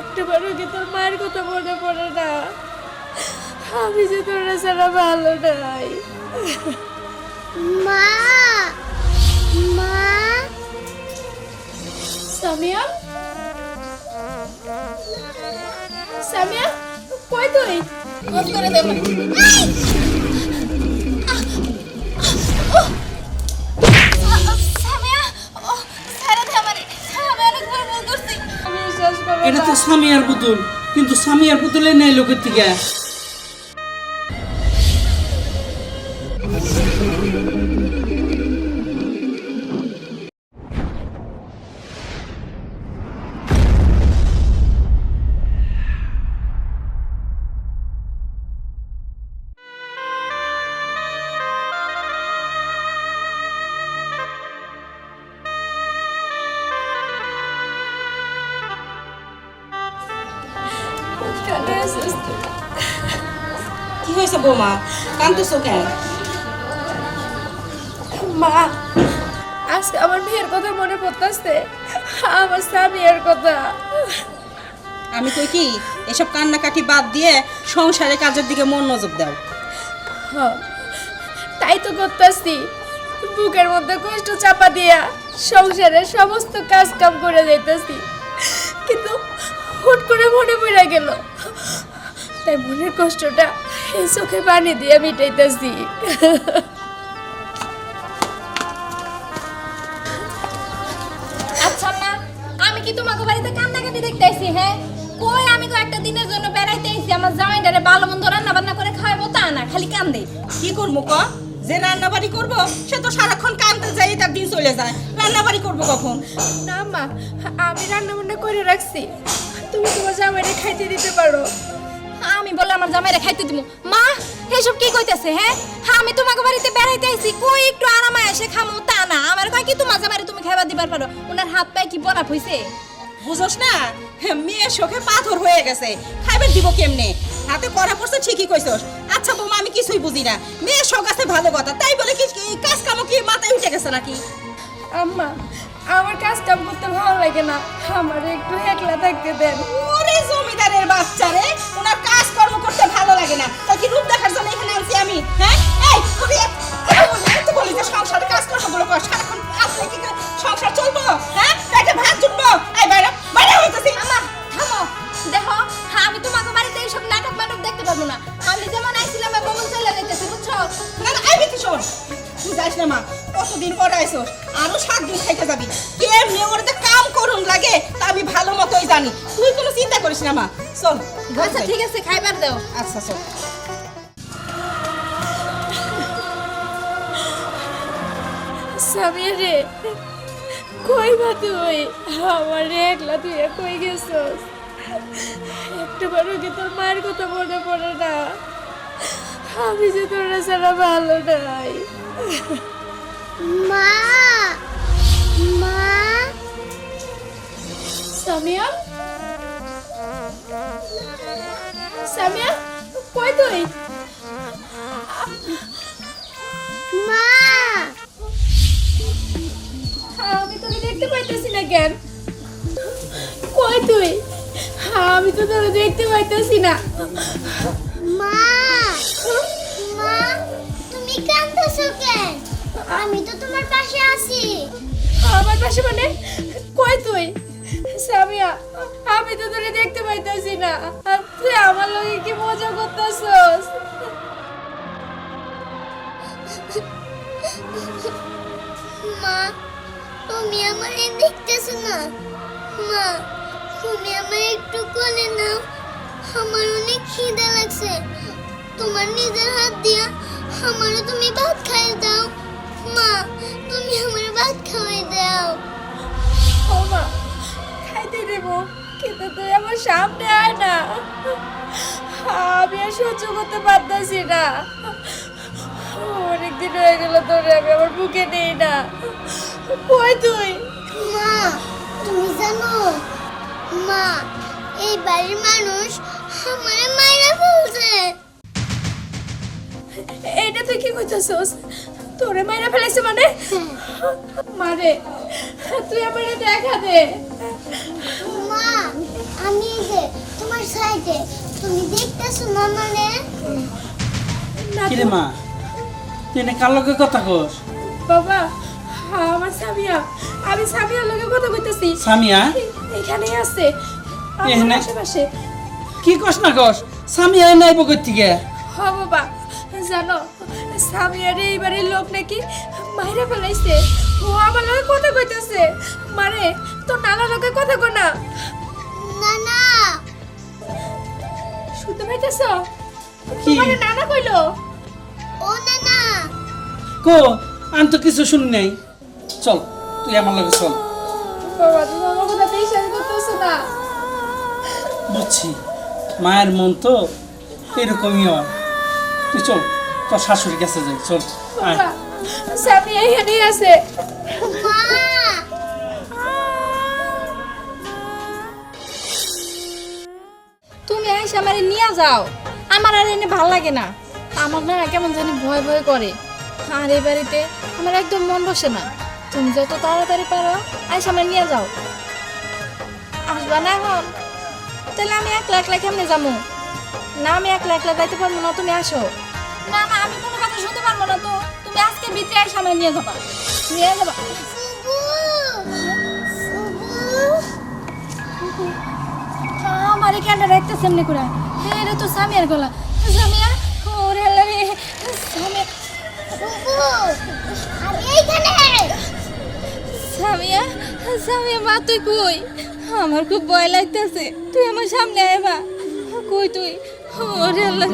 একটাবারও কি তোর মায়ের কথা মনে পড়ে না? আমি যে তোর ছাড়া ভালো নাই। মা! মা! সামিয়া? সামিয়া কই তুই? বন্ধ করে দে। এটা তো সামিয়ার পুতুল। কিন্তু সামিয়ার পুতুলে নেই লোকের থেকে। কি হয়েছে বৌমা? কান্দতেছো কেন? মা আজকে আমার মেয়ের কথা মনে পড়তেছে। আমার স্বামীর কথা। আমি কই কি এসব কান্নাকাটি বাদ দিয়ে সংসারের কাজের দিকে মনোযোগ দাও। হ, তাই তো করতেছি। বুকের মধ্যে কষ্ট চাপা দিয়া সংসারের সমস্ত কাজ কাম করে যাইতেছি। কিন্তু হুট করে মনে পড়ে গেল তাই মনের কষ্টটা এই চোখে পানি দিয়ে মিটাইতেছি। আচ্ছা আমি কি তোমাকে বাড়িতে কান্নাকাটি দেখতে আইছি হ্যাঁ? কই আমি তো একটা দিনের জন্য বেড়াইতে আইছি আমার জামাইটারে ভালো মন্দ রান্না বান্না করে খাওয়াবো তা না খালি কান্দে। কি করব ক? যে রান্না বাড়ি করব সে তো সারাক্ষণ কান্দতে যাই তার দিন চলে যায়। রান্না বাড়ি করব কখন? না মা আমি রান্না বান্না করে রাখছি। তুমি তোমার জামাইরে খাইতে দিতে পারো। বললে আমার জামাইরে খাইতে দিব মা এসব কি কইতাছে হ্যাঁ? হ্যাঁ আমি তোমাকে বাড়িতে বেড়াইতে আইছি কই একটু আরামে এসে খামু তা না। আমার কয় কি তোমার জামাইরে তুমি খাইবা দিবার পারো। ওনার হাত পায়ে কি বরাপ হইছে? বুঝোস না? মেয়ের শোকে পাথর হয়ে গেছে। খাইবে দিব কেমনে? হাতে পড়া পড়ছে ঠিকই কইছস। আচ্ছা বৌমা আমি কিছুই বুঝি না। মেয়ের শোক আছে ভালো কথা। তাই বলে কি কি কাজ কামো কি মাথায় উঠে গেছে নাকি? আম্মা আমার কাজ কাম করতে ভালো লাগে না। আমার একটু একলা থাকতে দেন। ওরে জমিদারের বাচ্চা রে! কর্ম করতে ভালো লাগে না। তাই কি রূপ দেখার জন্য এখানে আনছি আমি? হ্যাঁ? এই তুমি এত বলি যে সংসারে কাজ করা সারাক্ষণ কাজ কি সংসার চলবো হ্যাঁ? এটা ভাত জুটবো এই আচ্ছা সামিয়া রে কই বা তুই আমার একলা তুই কই গেছস একটাবারও কি তোর মায়ের কথা মনে পড়ে না আমি যে তোর ছাড়া ভালো নাই মা মা সামিয়া সামিয়া কই তুই? মা! আমি তোকে দেখতে পাইতেছি না কেন? কই তুই? আমি তো তোকে দেখতে পাইতেছি না। মা! মা তুমি কাঁদতেছো কেন? আমি তো তোমার পাশে আছি। আমার পাশে মানে? কই তুই? সামিয়া আমি তো তোরে দেখতে পাইতেছি না। তুই আমার লগে কি মজা করতেছস? মা, তুমি আমারে দেখতেছো না? মা, তুমি আমার একটু কোলে নাও। আমার অনেক খিদে লাগছে। তোমার নিজের হাত দিয়া আমারও তুমি ভাত খাই দাও। মা, তুমি খাইতে দেব কিন্তু তুই আমার সামনে আয় না। আমি আর সহ্য করতে পারতাছি না। অনেকদিন হয়ে গেল তোরে আমি আমার বুকে নেই না। কই তুই? মা তুমি জানো মা এই বাড়ির মানুষ আমারে মাইরা ফেলছে। এইটা তুই কি কইতাছস? তোরে মাইরা ফেলাইছে মানে? মারে তুই আমারে দেখা দে। মা তোমার সাইডে তুমি দেখতেছো না মানে না তো। কিরে মা? তুই এনে কার লগে কথা কস? বাবা হ্যাঁ, আমার সামিয়া আমি সামিয়ার লগে কথা কইতেছি। সামিয়া এখানেই আছে। এখানে? আশেপাশে। কি কস না কস? সামিয়া এনে আইব কই থেকে হ বাবা জানো সামিয়ার এই লোক নাকি মাইরে ফেলাইছে। ও আমার লগে কথা কইতেছে। মারে তোর নানা লগে কথা কো না। না না শুনতে পাইতেছ? কি? তোমার নানা কইলো। ও না না কো আমি তো কিছু শুনি নাই। চল তুই আমার লগে চল। বাবা তুমি আমার কথা বিশ্বাস করতেছ না। বুঝছি মায়ের মন তো এরকমই হয়। তুই চল তোর শাশুড়ির কাছে যাই চল আয়। বাবা এখানেই আছে। তুমি আইসা আমারে নিয়ে যাও। আমার আর এনে ভালো লাগে না। আমার না কেমন জানি ভয় ভয় করে। আর এই বাড়িতে আমার একদম মন বসে না। তুমি যত তাড়াতাড়ি পারো আইসা আমার নিয়ে যাও। আসবা না এখন? তাহলে আমি একলা একলা কেমনে যাব? না আমি একলা একলা যাইতে পারব না তুমি আসো। না না আমি কোনো কথা শুনতে পারব না তো। আইসা আমার নিয়ে যাবা। নিয়ে যাবা। আমার তো রে তুই কই? আমার খুব ভয় লাগতেছে। তুই আমার সামনে আয় মা কই তুই? ওরে আল্লাহ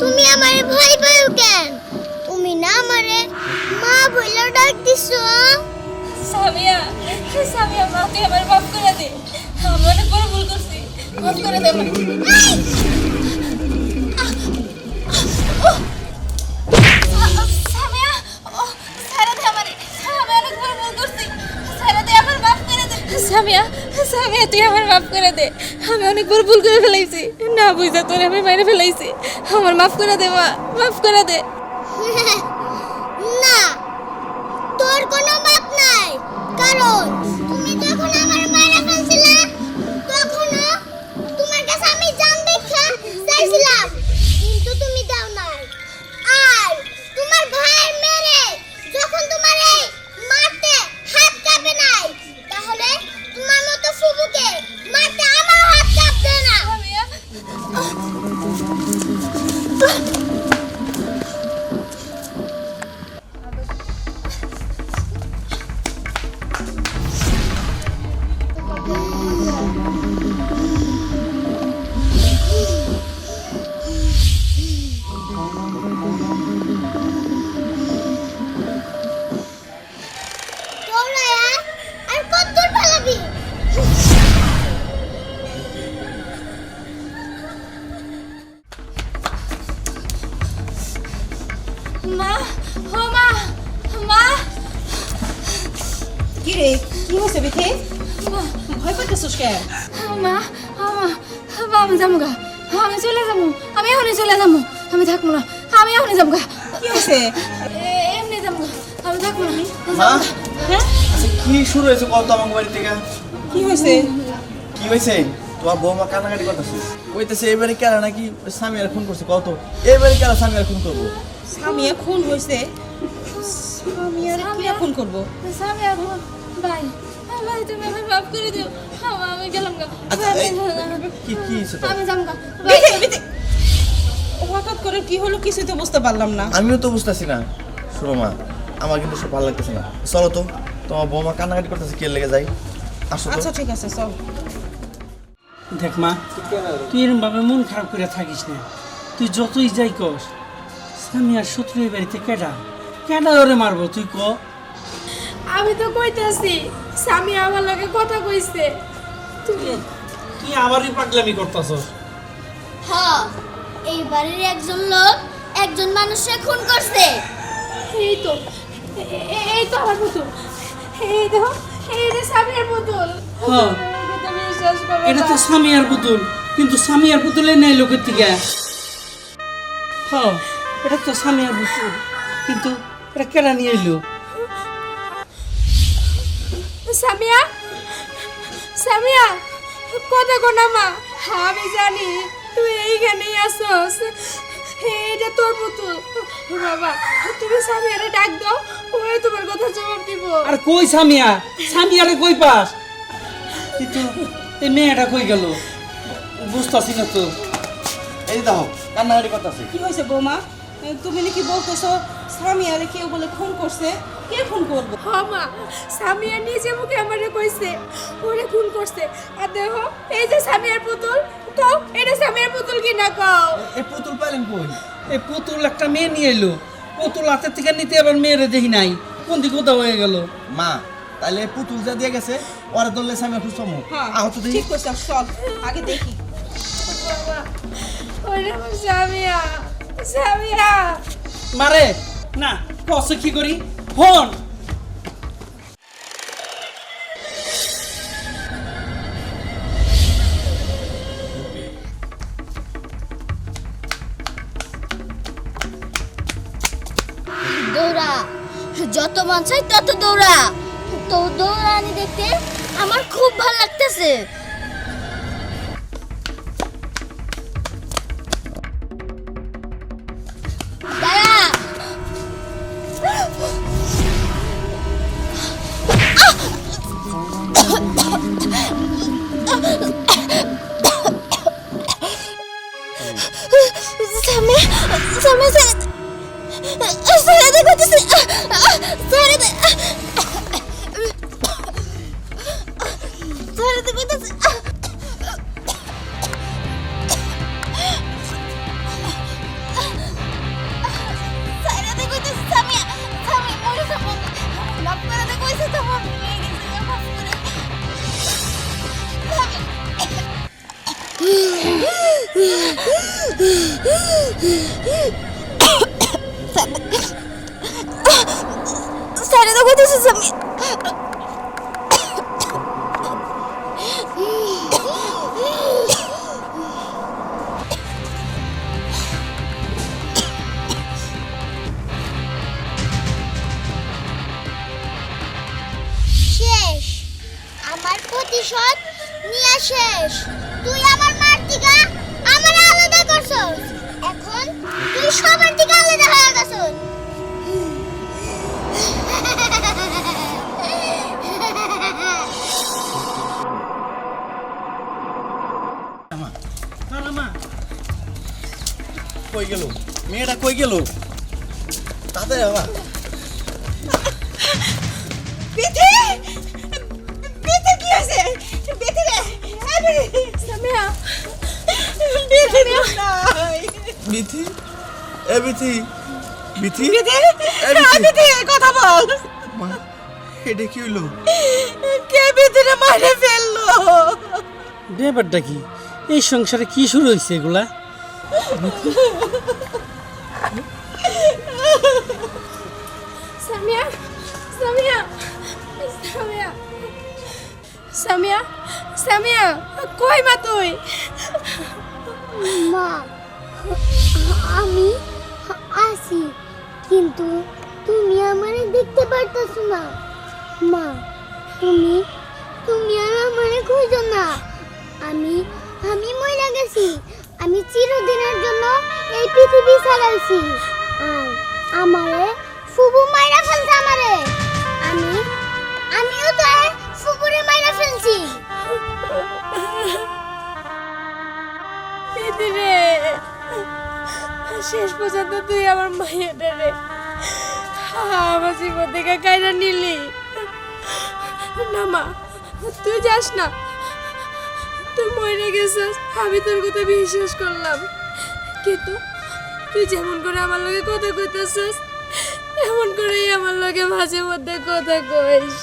তুমি আমারে ভয় মা বইলা ডাক দিছো? সামিয়া সামিয়া মা তুই আমার মাফ করে দে। আমি অনেক বড় ভুল করছি। মাফ করে দে। সামিয়া সামিয়া তুই আমার মাফ করে দে। আমি অনেক বড় ভুল করে ফেলাইছি। না বুঝা তোর আমি মাইরে ফেলাইছি। আমার মাফ করে দে মা মাফ করে দে। তোর কোনো মাপ নাই। কারণ এমনি যাব আমি থাকব না মা? হ্যাঁ? আচ্ছা কি শুরু হয়েছে কত আমার বাড়ি থেকে? কি হয়েছে? কি হয়েছে? তোমার বৌমা কান্নাকাটি করতেছে। কইতেছে এবারে কেন নাকি স্বামী আর খুন করছে কত এবারে কেন স্বামী খুন করব? খুন হয়েছে? আর কি খুন করব? স্বামী আর ভাই ভাই তুমি আমার মাফ করে দিও। আমি গেলাম গা। আচ্ছা, আমি এই- কি কি আমি যাব গা। বিথি, বিথি। হঠাৎ করে কি হলো কিছুই তো বুঝতে পারলাম না। আমিও তো বুঝতেছি না শোনো মা আমার কিন্তু সব ভালো লাগতেছে না। চলো তো তোমার বৌমা কান্নাকাটি করতেছে কে লেগে যাই আসো আচ্ছা ঠিক আছে চল। দেখ মা তুই এরকম ভাবে মন খারাপ করে থাকিস না। তুই যতই যাই কস স্বামী আর শত্রু এই বাড়িতে কেডা? কেডা ওরে মারবো তুই ক? আমি তো কইতাছি স্বামী আমার লগে কথা কইছে। তুমি তুই আবারই পাগলামি করতাছস। হ। এই বাড়ির একজন লোক একজন মানুষকে খুন করছে। এই তো এই তো আমার পুতুল। এই তো এই রে স্বামীর পুতুল। হ্যাঁ। এটা তো স্বামী আর পুতুল কিন্তু স্বামী আর পুতুলে নেই লোকের থেকে। হ্যাঁ এটা তো স্বামী আর পুতুল কিন্তু এটা কেডা নিয়ে এলো? সামিয়া সামিয়া কথা কো না মা? আমি জানি। তুই এইখানেই আসোস। এটা তোর পুতুল। বাবা তুমি সামিয়ারে ডাক দাও ওই তোমার কথা জবাব দিব। আর কই সামিয়া সামিয়ারে কই পাস? কিন্তু এই মেয়েটা কই গেল? বুঝতাছি না তো। এই দাও কান্নাকাটি করতেছে। কি হয়েছে বৌমা? তুমি নাকি বলতেছো স্বামী আরে কেউ বলে ফোন করছে? কে ফোন করব? হ মা সামিয়া নিজে মুখে আমারে কইছে ওরে খুন করছে। আর দেখো এই যে সামিয়ার পুতুল কও এটা সামিয়ার পুতুল কি না কও? এই পুতুল পাইলেন কই? এই পুতুল একটা মেয়ে নিয়ে এলো পুতুল হাতের থেকে নিতে আবার মেয়েরে দেখি নাই। কোন দিকে কোথাও হয়ে গেল? মা তাহলে পুতুল যা দিয়ে গেছে ওরা ধরলে স্বামী খুঁজতাম হ্যাঁ আহত দেখি। ঠিক করছ চল আগে দেখি। ওরে সামিয়া। মারে। না কসে কি করি? ফোন দৌড়া। যত মন চাই তত দৌড়া। তো দৌড়ানি দেখতে আমার খুব ভালো লাগতেছে। শেষ। আমার প্রতিশোধ নিয়ে শেষ। তুই আমার মার থেকে আমার আলাদা করছস এখন তুই সবার থেকে আলাদা হয়ে গেছস কই গেল? মেয়েটা কই গেল? তাতে বাবা। বিথি বিথি কি আছে বিথি রে সামিয়া। বিথি নাই বিথি? এ বিথি। বিথি? বিথি? এ বিথি। বিথি কথা বল। মা এটা কি হইল কে বিথিরে মারে ফেলল? ব্যাপারটা কি? এই সংসারে কি শুরু হয়েছে এগুলা? সামিয়া সামিয়া সামিয়া সামিয়া সামিয়া কই মা তুই? মা আমি আসি কিন্তু তুমি আমারে দেখতে পারতেছ না। মা, তুমি তুমি আর আমারে খুঁজো না। আমি আমি মরে গেছি। আমি চিরদিনের জন্য এই পৃথিবী ছাড়াইছি আর আমারে ফুবু মাইরা ফেলছে আমারে। আমি, আমিও তো ফুবুরে মাইরা ফেলছি। রে। শেষ পর্যন্ত তুই আমার মায়ের রে। আমার জীবন থেকে নিলি। না মা, তুই যাস না। তুই মরে গেছিস, আমি তোর কথা বিশ্বাস করলাম। কিন্তু তুই যেমন করে আমার লগে কথা কইতেছিস এমন করেই আমার লগে মাঝে মধ্যে কথা কইস।